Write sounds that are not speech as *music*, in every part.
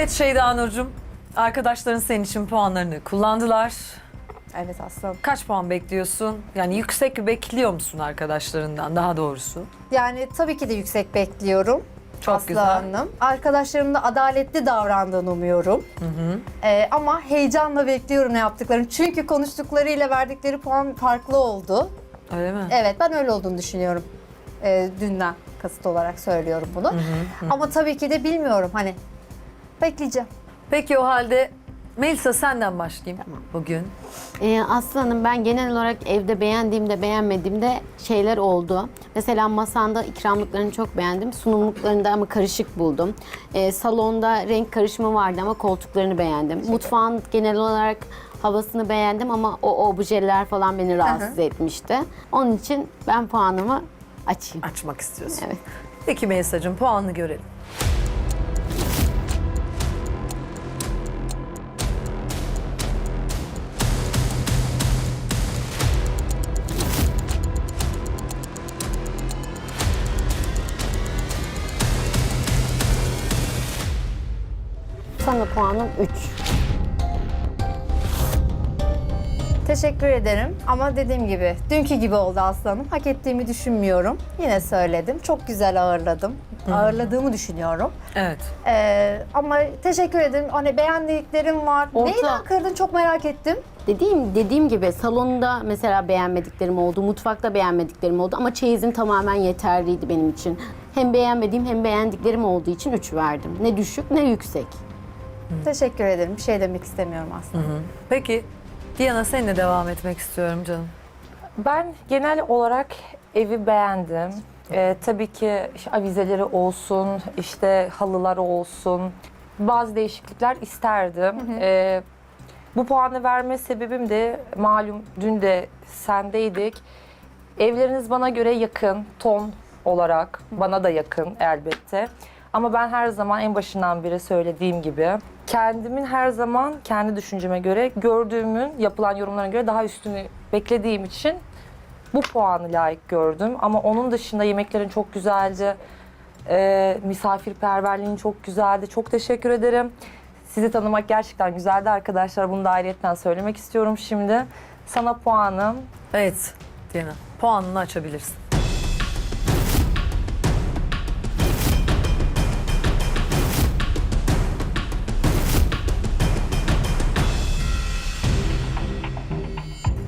Evet Şeyda Nurcuğum, arkadaşların senin için puanlarını kullandılar. Evet aslanım. Kaç puan bekliyorsun? Yani yüksek bekliyor musun arkadaşlarından daha doğrusu? Yani tabii ki de yüksek bekliyorum. Çok Aslı güzel. Hanım. Arkadaşlarım da adaletli davrandığını umuyorum. Ee, ama heyecanla bekliyorum ne yaptıklarını. Çünkü konuştuklarıyla verdikleri puan farklı oldu. Öyle mi? Evet ben öyle olduğunu düşünüyorum. Ee, dünden kasıt olarak söylüyorum bunu. Ama tabii ki de bilmiyorum hani. Bekleyeceğim. Peki o halde Melisa senden başlayayım bugün. Ee, Aslı Hanım ben genel olarak evde beğendiğimde beğenmediğimde şeyler oldu. Mesela masanda ikramlıklarını çok beğendim. Sunumluklarında ama karışık buldum. Ee, salonda renk karışımı vardı ama koltuklarını beğendim. Mutfağın genel olarak havasını beğendim ama o objeler falan beni rahatsız etmişti. Onun için ben puanımı açayım. Açmak istiyorsun. Evet. Peki Melisa'cığım puanını görelim. Puanım 3. Teşekkür ederim ama dediğim gibi dünkü gibi oldu aslanım. Hak ettiğimi düşünmüyorum. Yine söyledim. Çok güzel ağırladım. Ağırladığımı düşünüyorum. Evet. Ee, ama teşekkür ederim. Hani beğendiklerim var. Orta- Neyden kırdın çok merak ettim. Dediğim dediğim gibi salonda mesela beğenmediklerim oldu, mutfakta beğenmediklerim oldu ama çeyizim tamamen yeterliydi benim için. Hem beğenmediğim hem beğendiklerim olduğu için 3 verdim. Ne düşük ne yüksek. Teşekkür ederim. Bir şey demek istemiyorum aslında. Peki Diana seninle devam etmek istiyorum canım. Ben genel olarak evi beğendim. Ee, tabii ki işte avizeleri olsun, işte halılar olsun. Bazı değişiklikler isterdim. Ee, bu puanı verme sebebim de malum dün de sendeydik. Evleriniz bana göre yakın, ton olarak bana da yakın elbette. Ama ben her zaman en başından beri söylediğim gibi kendimin her zaman kendi düşünceme göre gördüğümün yapılan yorumlara göre daha üstünü beklediğim için bu puanı layık gördüm. Ama onun dışında yemeklerin çok güzeldi. Ee, misafirperverliğin çok güzeldi. Çok teşekkür ederim. Sizi tanımak gerçekten güzeldi arkadaşlar. Bunu da ayrıyetten söylemek istiyorum şimdi. Sana puanım Evet Diana puanını açabilirsin.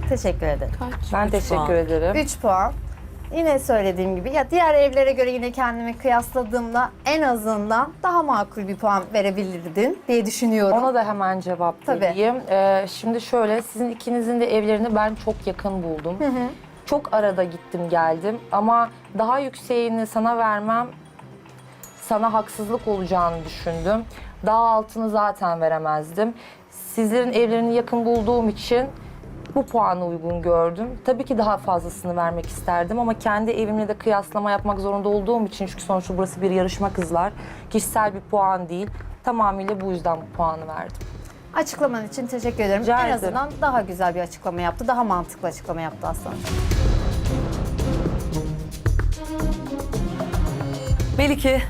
Teşekkür ederim. ben Üç teşekkür puan. ederim. 3 puan. Yine söylediğim gibi ya diğer evlere göre yine kendimi kıyasladığımda en azından daha makul bir puan verebilirdin diye düşünüyorum. Ona da hemen cevap Tabii. vereyim. Ee, şimdi şöyle, sizin ikinizin de evlerini ben çok yakın buldum. Çok arada gittim geldim ama daha yükseğini sana vermem sana haksızlık olacağını düşündüm. Daha altını zaten veremezdim. Sizlerin evlerini yakın bulduğum için bu puanı uygun gördüm. Tabii ki daha fazlasını vermek isterdim ama kendi evimle de kıyaslama yapmak zorunda olduğum için çünkü sonuçta burası bir yarışma kızlar. Kişisel bir puan değil. Tamamıyla bu yüzden bu puanı verdim. Açıklaman için teşekkür ederim. Rica en ederim. azından daha güzel bir açıklama yaptı. Daha mantıklı açıklama yaptı aslında. Melike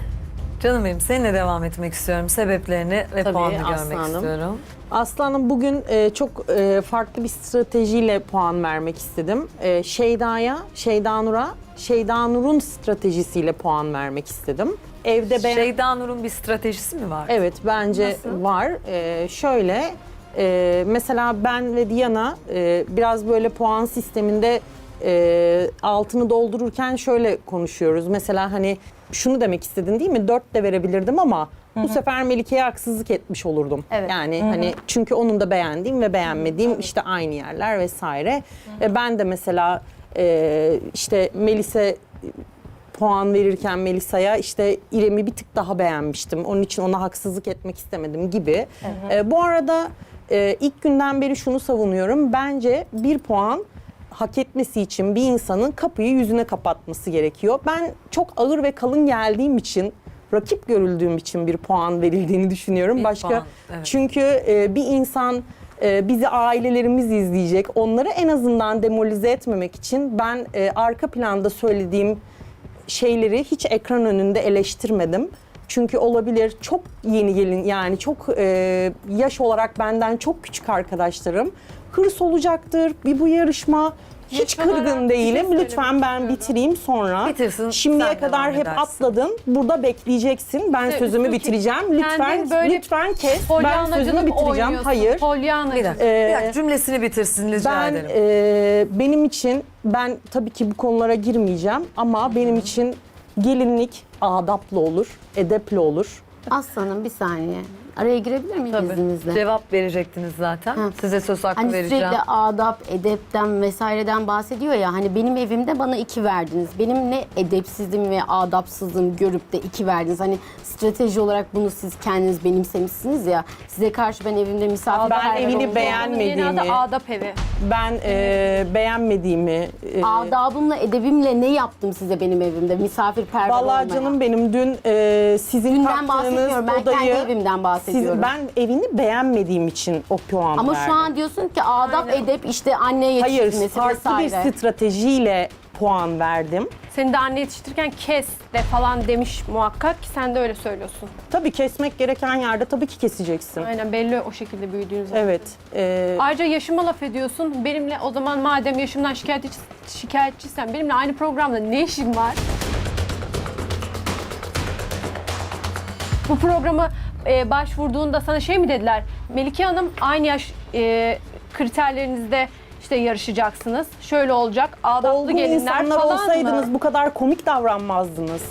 canım benim seninle devam etmek istiyorum. Sebeplerini ve Tabii, puanını görmek aslanım. istiyorum. Aslanım bugün e, çok e, farklı bir stratejiyle puan vermek istedim. E, Şeyda'ya, Şeyda Nur'a, Şeyda Nur'un stratejisiyle puan vermek istedim. Evde beğen... Şeyda Nur'un bir stratejisi mi var? Evet bence var. E, şöyle e, mesela ben ve Diana e, biraz böyle puan sisteminde e, altını doldururken şöyle konuşuyoruz. Mesela hani şunu demek istedin değil mi? Dört de verebilirdim ama bu sefer Melike'ye haksızlık etmiş olurdum. Evet. Yani hani çünkü onun da beğendiğim ve beğenmediğim işte aynı yerler vesaire. Ve ben de mesela e, işte Melise puan verirken Melisa'ya işte İrem'i bir tık daha beğenmiştim. Onun için ona haksızlık etmek istemedim gibi. Ee, bu arada e, ilk günden beri şunu savunuyorum. Bence bir puan hak etmesi için bir insanın kapıyı yüzüne kapatması gerekiyor. Ben çok ağır ve kalın geldiğim için rakip görüldüğüm için bir puan verildiğini düşünüyorum. Bir Başka puan, evet. çünkü e, bir insan e, bizi ailelerimiz izleyecek. Onları en azından demolize etmemek için ben e, arka planda söylediğim şeyleri hiç ekran önünde eleştirmedim. Çünkü olabilir çok yeni gelin yani çok e, yaş olarak benden çok küçük arkadaşlarım. Hırs olacaktır bir bu yarışma. Hiç Yaş olarak kırgın bir şey değilim. söylemek Lütfen ben bitireyim sonra. Bitirsin, Şimdiye kadar hep edersin. atladın. Burada bekleyeceksin. Ben Evet, sözümü bitireceğim. Lütfen kendin böyle lütfen kes. Ben sözümü Polyanacılık bitireceğim. oynuyorsun. Hayır. Polyanacılık. Bir dakika, Ee, bir dakika cümlesini bitirsin rica Ben ederim. e, benim için ben tabii ki bu konulara girmeyeceğim ama benim için gelinlik adaplı olur, edepli olur. Aslanım bir saniye. Araya girebilir miyim Tabii. izninizle? Cevap verecektiniz zaten. Hı. Size söz hakkı Hani vereceğim. sürekli adap, edepten vesaireden bahsediyor ya. Hani benim evimde bana iki verdiniz. Benim ne edepsizliğim ve adapsızlığım görüp de iki verdiniz. Hani strateji olarak bunu siz kendiniz benimsemişsiniz ya. Size karşı ben evimde misafir Ben evini Yeni beğenmediğimi, adı Adap evi. Ben e, beğenmediğimi... e, Adabımla, edebimle ne yaptım size benim evimde? Misafirperver Vallahi olmaya. canım benim dün e, sizin Dünden taktığınız bahsetmiyorum. Ben odayı... kendi evimden bahsediyorum. Siz, ben evini beğenmediğim için o puan Ama verdim. şu an diyorsun ki adap, edep işte anne Hayır, yetiştirmesi farklı vesaire. bir stratejiyle puan verdim. Seni de anne yetiştirirken kes de falan demiş muhakkak ki sen de öyle söylüyorsun. Tabii kesmek gereken yerde tabii ki keseceksin. Aynen belli o şekilde büyüdüğünüz Evet. e, Ayrıca yaşıma laf ediyorsun. Benimle o zaman madem yaşımdan şikayetçi, şikayetçiysen benimle aynı programda ne işin var? Bu programı e, başvurduğunda sana şey mi dediler? Melike Hanım aynı yaş e, kriterlerinizde işte yarışacaksınız. Şöyle olacak. Adaplı olgun gelinler insanlar falan olsaydınız mı? bu kadar komik davranmazdınız.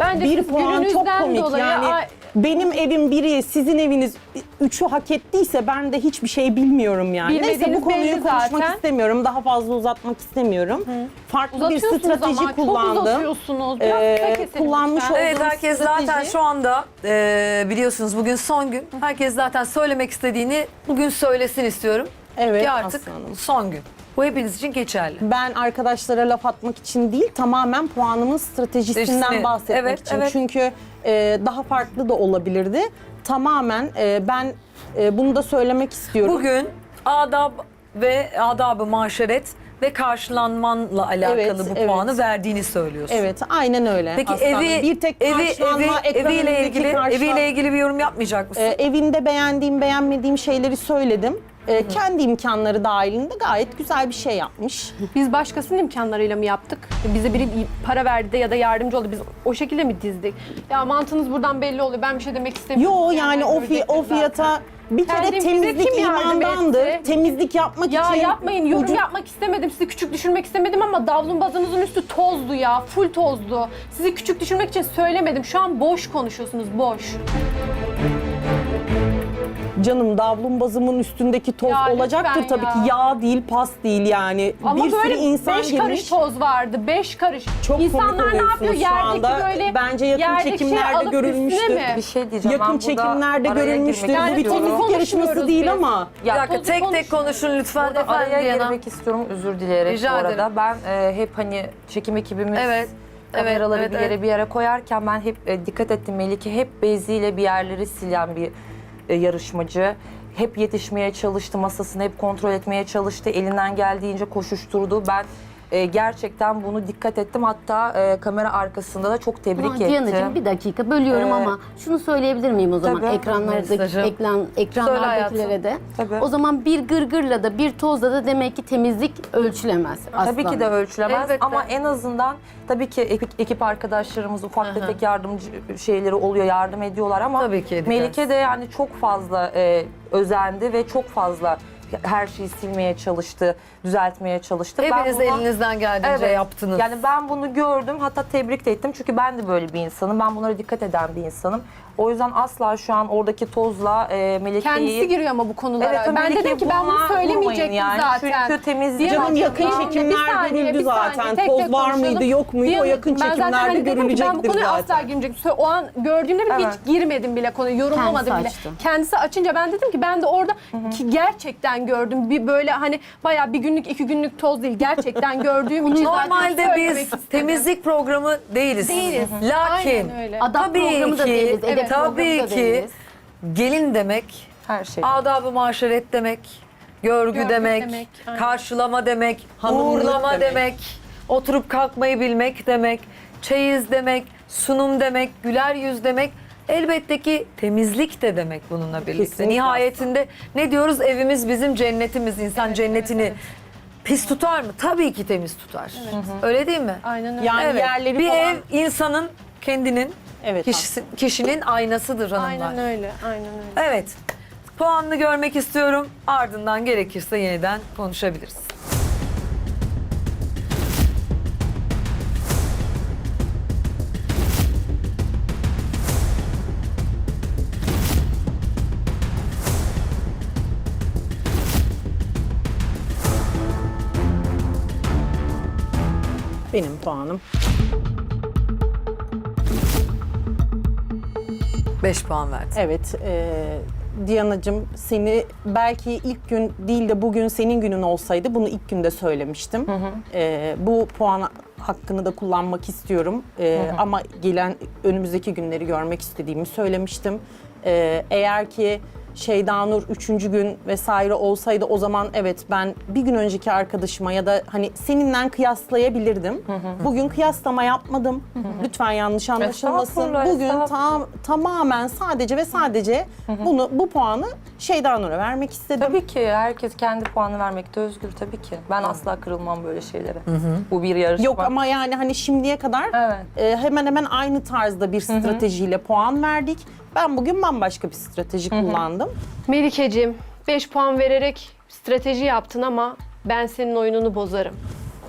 Bence Bir siz puan çok gününüzden komik dolayı yani. Benim evim biri, sizin eviniz üçü hak ettiyse ben de hiçbir şey bilmiyorum yani. Neyse Bilmediğiniz bu konuyu belli konuşmak zaten. istemiyorum. Daha fazla uzatmak istemiyorum. Farklı bir uzatıyorsunuz strateji ama çok kullandım. uzatıyorsunuz. Biraz Ee, kısa keselim kullanmış lütfen. olduğum Evet herkes strateji- zaten şu anda e, biliyorsunuz bugün son gün. Herkes zaten söylemek istediğini bugün söylesin istiyorum. Evet Ki artık aslanım. son gün. Bu hepiniz için geçerli. Ben arkadaşlara laf atmak için değil, tamamen puanımın stratejisinden Stratejisini, bahsetmek evet, için. evet. Çünkü e, daha farklı da olabilirdi. Tamamen e, ben e, bunu da söylemek istiyorum. Bugün adab ve adabı maşeret ve karşılanmanla alakalı Evet, bu evet. puanı verdiğini söylüyorsun. Evet, aynen öyle. Peki aslanım. evi bir tek evi karşılanma, evi ekran eviyle önündeki ilgili karşılan- eviyle ilgili bir yorum yapmayacak mısın? E, evinde beğendiğim, beğenmediğim şeyleri söyledim. E, kendi imkanları dahilinde gayet güzel bir şey yapmış. Biz başkasının imkanlarıyla mı yaptık? Bize biri para verdi ya da yardımcı oldu. Biz o şekilde mi dizdik? Ya mantığınız buradan belli oluyor. Ben bir şey demek istemiyorum. Yo yani o, fi- o fiyata bir kere Kendimize temizlik kim yardım imandandır. etti? Temizlik yapmak Ya için yapmayın yorum ucu- yapmak istemedim sizi küçük düşürmek istemedim ama davlumbazınızın üstü tozdu ya full tozdu. Sizi küçük düşürmek için söylemedim şu an boş konuşuyorsunuz boş. Canım davlumbazımın üstündeki toz Ya olacaktır lütfen tabii ya. ki. Yağ değil, pas değil yani. Ama bir sürü böyle insan beş girmiş. karış toz vardı beş karış. Çok İnsanlar komik ne yapıyor şu yerdeki anda. böyle Bence yakın yerdeki çekimlerde şeyi alıp görülmüştür. üstüne mi? Bir şey diyeceğim. Yakın ben burada çekimlerde araya görülmüştür. girmek Bu bir Yani istiyorum. temizlik yarışması konuşmuyoruz değil biz. ama. bir dakika tozu tek tek konuşun lütfen Burada efendim araya Diana. girmek istiyorum özür dileyerek Rica bu arada. ederim. Ben e, hep hani çekim ekibimiz Evet, kameraları evet, bir evet, yere bir yere koyarken ben hep e, dikkat ettim Melike hep beziyle bir yerleri silen bir e, yarışmacı. Hep yetişmeye çalıştı, masasını hep kontrol etmeye çalıştı. Elinden geldiğince koşuşturdu. Ben e, gerçekten bunu dikkat ettim. Hatta e, kamera arkasında da çok tebrik ettim. bir dakika bölüyorum Ee, ama şunu söyleyebilir miyim o zaman tabii. ekranlardaki Mesajım. ekran ekranlardakilere hayatım. de. Tabii. O zaman bir gırgırla da bir tozla da demek ki temizlik ölçülemez aslında. Tabii ki de ölçülemez Elbette. ama en azından tabii ki ekip, ekip arkadaşlarımız ufak tefek yardımcı şeyleri oluyor, yardım ediyorlar ama Tabii ki edeceğiz. Melike de yani çok fazla e, özendi ve çok fazla her şeyi silmeye çalıştı, düzeltmeye çalıştı. Ben Hepiniz buna- elinizden geldiğince Evet. yaptınız. Yani ben bunu gördüm hatta tebrik de ettim çünkü ben de böyle bir insanım. Ben bunlara dikkat eden bir insanım. O yüzden asla şu an oradaki tozla e, Melike'yi... Kendisi giriyor ama bu konulara. Evet, ben dedim ki ben bunu bununla söylemeyecektim vurmayın yani. zaten. Çünkü temizlik- Canım yakın Bir çekimler saniye, görüldü bir saniye. zaten. Tek Toz tek var konuşalım. mıydı, yok muydu? O yakın ben zaten çekimlerde hani dedim ki ben bu görülecektir konuya asla zaten. girmeyecektim. O an gördüğümde bile Evet. hiç girmedim bile konuyu, yorumlamadım Kendisi bile. açtı. Kendisi açınca ben dedim ki ben de orada ki gerçekten gördüm. Bir böyle hani bayağı bir günlük iki günlük toz değil. Gerçekten gördüğüm için zaten Normalde söylemek biz istedim. temizlik programı değiliz. Değiliz. Lakin Aynen öyle. Adap tabii programı da ki, değiliz, edep tabii ki değiliz. gelin demek, Her şey. adab-ı maşeret demek, görgü, Görgü demek, demek, aynen. karşılama demek, Hanımlık uğurlama demek. demek. oturup kalkmayı bilmek demek, çeyiz demek, sunum demek, güler yüz demek. Elbette ki temizlik de demek bununla birlikte. Kesinlikle Nihayetinde ne diyoruz? Evimiz bizim cennetimiz. İnsan cennetini pis tutar mı? Tabii ki temiz tutar. Öyle değil mi? Aynen öyle. Yani Evet. yerleri bir falan. ev insanın kendinin Evet. kişisi- kişinin aynasıdır hanımlar. Aynen öyle. Aynen öyle. Evet. Puanını görmek istiyorum. Ardından gerekirse yeniden konuşabiliriz. Benim puanım. 5 puan verdi. Evet, e, Diyanacığım seni belki ilk gün değil de bugün senin günün olsaydı bunu ilk günde söylemiştim. E, bu puan hakkını da kullanmak istiyorum. E, Ama gelen önümüzdeki günleri görmek istediğimi söylemiştim. E, eğer ki Şeyda Nur üçüncü gün vesaire olsaydı o zaman evet ben bir gün önceki arkadaşıma ya da hani seninle kıyaslayabilirdim. Bugün kıyaslama yapmadım. Lütfen yanlış anlaşılmasın. Estağfurullah, Bugün tam tamamen sadece ve sadece bunu bu puanı Şeyda Nur'a vermek istedim. Tabii ki herkes kendi puanı vermekte özgür tabii ki. Ben asla kırılmam böyle şeylere. Bu bir yarışma. Yok ama yani hani şimdiye kadar Evet. e, hemen hemen aynı tarzda bir stratejiyle puan verdik. Ben bugün bambaşka bir strateji kullandım. Melike'ciğim 5 puan vererek strateji yaptın ama ben senin oyununu bozarım.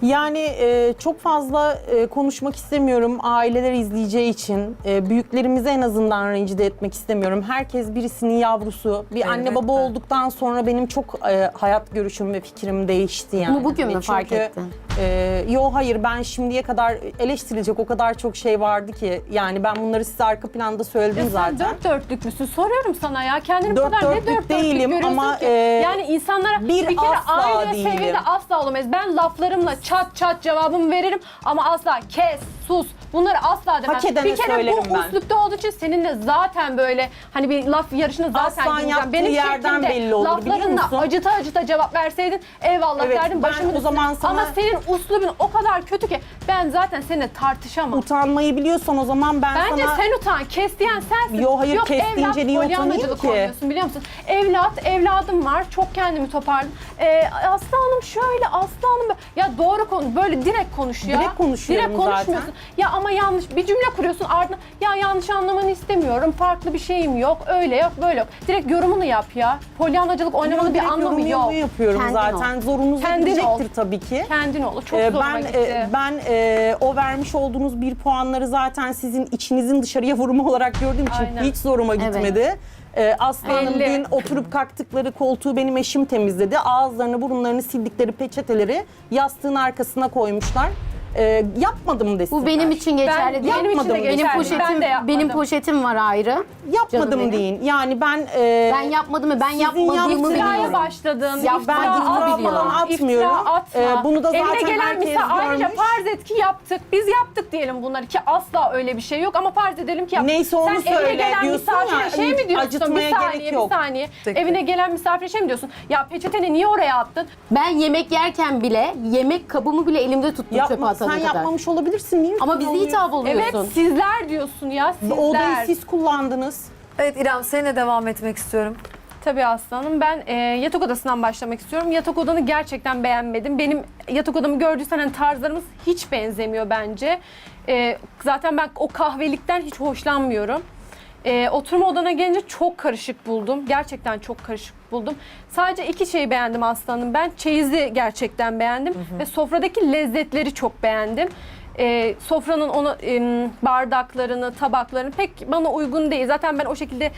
Yani e, çok fazla e, konuşmak istemiyorum aileler izleyeceği için. E, büyüklerimizi en azından rencide etmek istemiyorum. Herkes birisinin yavrusu. Bir anne baba olduktan sonra benim çok e, hayat görüşüm ve fikrim değişti yani. Bunu bugün mü Çünkü, fark ettin? E, yo hayır ben şimdiye kadar eleştirilecek o kadar çok şey vardı ki. Yani ben bunları size arka planda söyledim Ya sen zaten. dört dörtlük müsün? Soruyorum sana ya. Kendini bu Dört kadar ne dörtlük dört dörtlük değilim görüyorsun ama, ki? e, yani insanlara bir bir, kere asla aynı değilim. seviyede asla olamayız. Ben laflarımla çat çat cevabımı veririm ama asla kes, sus. Bunları asla demem. Hak edene bir kere söylerim bu ben. uslupta olduğu için seninle zaten böyle hani bir laf yarışına zaten Aslan gireceğim. yaptığı Benim yerden şeklimde belli olur, biliyor laflarınla musun? acıta acıta cevap verseydin eyvallah Evet, derdim ben başımın o üstüne. zaman sana- Ama senin uslubun o kadar kötü ki ben zaten seninle tartışamam. Utanmayı biliyorsan o zaman ben Bence sana... sen utan. Kes diyen sensin. Yo, hayır, Yok, kes deyince niye utanayım ki? oynuyorsun biliyor musun? Evlat, evladım var. Çok kendimi toparladım. Ee, Aslı Hanım şöyle, Aslı Hanım böyle. Ya doğru konu. Böyle direkt konuş ya. Direkt konuşuyorum Direkt konuşmuyorsun. zaten. Ya ama yanlış bir cümle kuruyorsun ardından ya yanlış anlamanı istemiyorum. Farklı bir şeyim yok. Öyle yok, böyle yok. Direkt yorumunu yap ya. Polyanacılık oynamanın bir anlamı yorumumu yok. yapıyorum Kendin zaten. Zorunuz Kendin gidecektir ol. tabii ki. Kendin ol. Çok Ee, zoruma ben gitti. e, ben e, o vermiş olduğunuz bir puanları zaten sizin içinizin dışarıya vurumu olarak gördüğüm için Aynen. hiç zoruma gitmedi. Ee, Aslı Hanım Belli. dün oturup kalktıkları koltuğu benim eşim temizledi. Ağızlarını burunlarını sildikleri peçeteleri yastığın arkasına koymuşlar. Ee, yapmadım desinler. Bu benim için geçerli Ben- değil. benim için de benim geçerli. poşetim, Ben de yapmadım. benim poşetim var ayrı. Canım Yapmadım benim. deyin. Yani ben e, Ben yapmadım mı? Ben Sizin yapmadığımı yaptığınız- İftiraya biliyorum. başladın. Ya iftira ben iftira atma, falan atmıyorum. iftira atma. Ee, bunu da Evine zaten gelen herkes misal ayrıca görmüş. farz et ki yaptık. Biz yaptık diyelim bunları ki asla öyle bir şey yok ama farz edelim ki yaptık. Neyse onu Sen evine söyle gelen diyorsun misafire ya, şey mi diyorsun? acıtmaya bir saniye, gerek yok. bir saniye. Peki. Evine gelen misafire şey mi diyorsun? Ya peçeteni niye oraya attın? Ben yemek yerken bile yemek kabımı bile elimde tuttum çöpe yapma, atana sen kadar. yapmamış olabilirsin. Niye Ama bizi hitap oluyorsun. Evet sizler diyorsun ya sizler. O odayı siz kullandınız. Evet İrem seninle devam etmek istiyorum. Tabii aslanım. Ben e, yatak odasından başlamak istiyorum. Yatak odanı gerçekten beğenmedim. Benim yatak odamı gördüysen hani tarzlarımız hiç benzemiyor bence. E, zaten ben o kahvelikten hiç hoşlanmıyorum. E, oturma odana gelince çok karışık buldum. Gerçekten çok karışık buldum. Sadece iki şeyi beğendim aslanım. Ben çeyizi gerçekten beğendim ve sofradaki lezzetleri çok beğendim. E, sofranın onu em, bardaklarını, tabaklarını pek bana uygun değil. Zaten ben o şekilde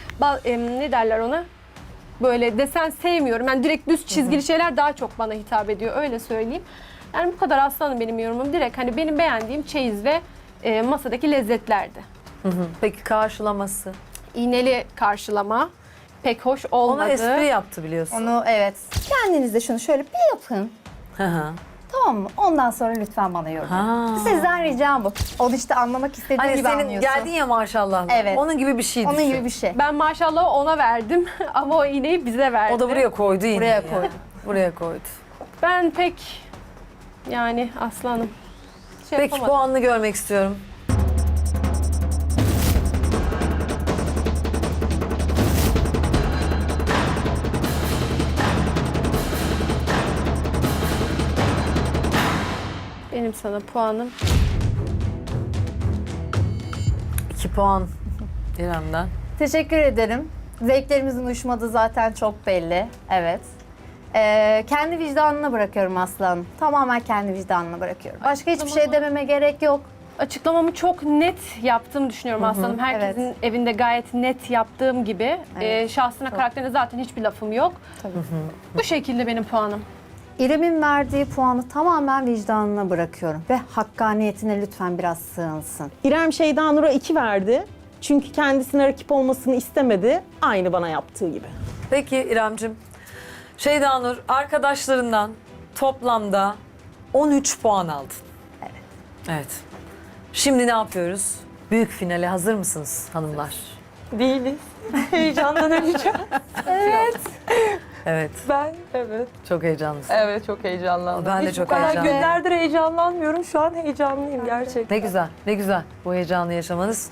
em, ne derler ona? böyle desen sevmiyorum. Yani direkt düz çizgili şeyler daha çok bana hitap ediyor. Öyle söyleyeyim. Yani bu kadar aslanım benim yorumum. Direkt hani benim beğendiğim çeyiz ve e, masadaki lezzetlerdi. Peki karşılaması. İğneli karşılama pek hoş olmadı. Ona espri yaptı biliyorsun. Onu evet. Kendiniz de şunu şöyle bir yapın. Hı hı. Tamam mı? Ondan sonra lütfen bana yorum. Ha. Sizden ricam bu. Onu işte anlamak istediğin Hani gibi senin anlıyorsun. geldin ya maşallah. Evet. Onun gibi bir şey Onun düşün. gibi bir şey. Ben maşallah ona verdim *laughs* ama o iğneyi bize verdi. O da buraya koydu yine. Buraya ya. koydu. *laughs* Buraya koydu. Ben pek yani aslanım. Şey Peki yapamadım. puanını görmek istiyorum. Söyleyeyim sana puanım. 2 puan İrem'den. Teşekkür ederim. Zevklerimizin uyuşmadığı zaten çok belli. Evet. Ee, kendi vicdanına bırakıyorum aslanım. Tamamen kendi vicdanına bırakıyorum. Başka hiçbir şey dememe gerek yok. Açıklamamı çok net yaptığımı düşünüyorum aslanım. Herkesin evet. evinde gayet net yaptığım gibi. Ee, şahsına, karakterine zaten hiçbir lafım yok. Bu şekilde benim puanım. İrem'in verdiği puanı tamamen vicdanına bırakıyorum. Ve hakkaniyetine lütfen biraz sığınsın. İrem Şeyda Nur'a 2 verdi. Çünkü kendisine rakip olmasını istemedi. Aynı bana yaptığı gibi. Peki İremcim. Şeyda Nur arkadaşlarından toplamda 13 puan aldın. Evet. Evet. Şimdi ne yapıyoruz? Büyük finale hazır mısınız hanımlar? Değiliz. Heyecandan öleceğim. Evet. *laughs* Ben evet. Çok heyecanlısın. Evet çok heyecanlandım. Ben de Hiç çok bu kadar heyecanlıyım. günlerdir heyecanlanmıyorum. Şu an heyecanlıyım gerçekten. Ne güzel, ne güzel bu heyecanlı yaşamanız.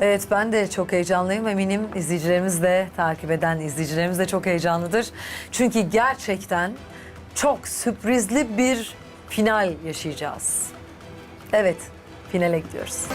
Evet. ben de çok heyecanlıyım. Eminim izleyicilerimiz de, takip eden izleyicilerimiz de çok heyecanlıdır. Çünkü gerçekten çok sürprizli bir final yaşayacağız. Evet, finale gidiyoruz.